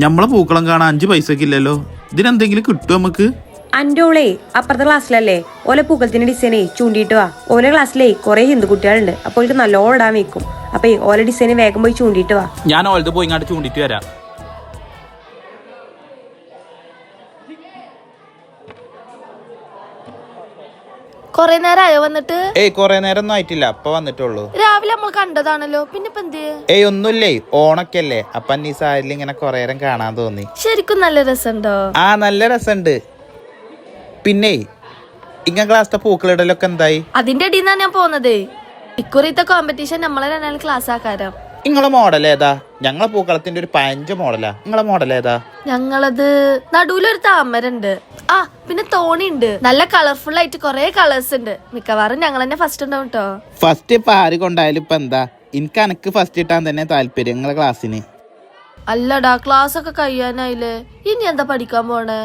ഞമ്മളെ പൂക്കളം കാണാൻ അഞ്ച് പൈസക്ക് ഇല്ലല്ലോ. ഇതിനെന്തെങ്കിലും കിട്ടും നമുക്ക് അന്റെ ഓളേ അപ്പുറത്തെ ക്ലാസ്സിലല്ലേ ഓലെ പൂക്കളത്തിന്റെ ഡിസൈനേ ചൂണ്ടിയിട്ട് വാ. ഓലെ ക്ലാസ്സിലേ കുറെ ഹിന്ദു കുട്ടികളുണ്ട്. അപ്പോൾ ഓൾക്ക് നല്ലോണം ഇടാൻ വെക്കും അപ്പൊ ഓലെ ഡിസൈന് വേഗം പോയി ചൂണ്ടിട്ട് വാ. ഞാൻ ഓലത് പോയി ഇങ്ങോട്ട് ചൂണ്ടിട്ട് വരാം. കൊറേ നേരമായോ വന്നിട്ട്? ഏയ് കൊറേ നേരം ഒന്നും ആയിട്ടില്ല. അപ്പൊ വന്നിട്ടുള്ളൂ. നമ്മൾ കണ്ടതാണല്ലോ. പിന്നെ ഇപ്പൊ എന്ത്? ഏയ് ഒന്നുമില്ലേ? ഓണക്കല്ലേ. അപ്പൊ ഈ സാരിൽ ഇങ്ങനെ കൊറേ നേരം കാണാൻ തോന്നി. ശരിക്കും നല്ല രസമുണ്ടോ? ആ നല്ല രസമുണ്ട്. പിന്നെ ഇങ്ങ ക്ലാസ്സിലെ പൂക്കളിടലൊക്കെ എന്തായി? അതിന്റെ അടിയിൽ നിന്നാണ് ഞാൻ പോന്നത് ഇക്കുറിത്തെ കോമ്പറ്റീഷൻ നമ്മളെ രണ്ടാലും ക്ലാസ് ആക്കാരം. നിങ്ങളെ മോഡൽ ഏതാ? ഞങ്ങളെ പൂക്കളത്തിന്റെ ഒരു പതിനഞ്ച് മോഡലാ നിങ്ങളെ മോഡൽ ഏതാ? ഞങ്ങളത് നടുവിലൊരു താമര ആ പിന്നെ തോണി ഉണ്ട് നല്ല കളർഫുൾ ആയിട്ട് കൊറേ കളേഴ്സ് ഉണ്ട്. മിക്കവാറും ഞങ്ങൾ തന്നെ ഫസ്റ്റ് ഉണ്ടാവും കേട്ടോ ഫസ്റ്റ് ഇപ്പൊ ആര് കൊണ്ടായാലും ഇപ്പൊ എന്താ? എനിക്ക് അനക്ക് ഫസ്റ്റ് ഇട്ടാൻ തന്നെ താല്പര്യം നിങ്ങളെ ക്ലാസ്സിന് അല്ലടാ ക്ലാസ് ഒക്കെ കഴിയാനായില്ലേ? ഇനി എന്താ പഠിക്കാൻ പോണേ?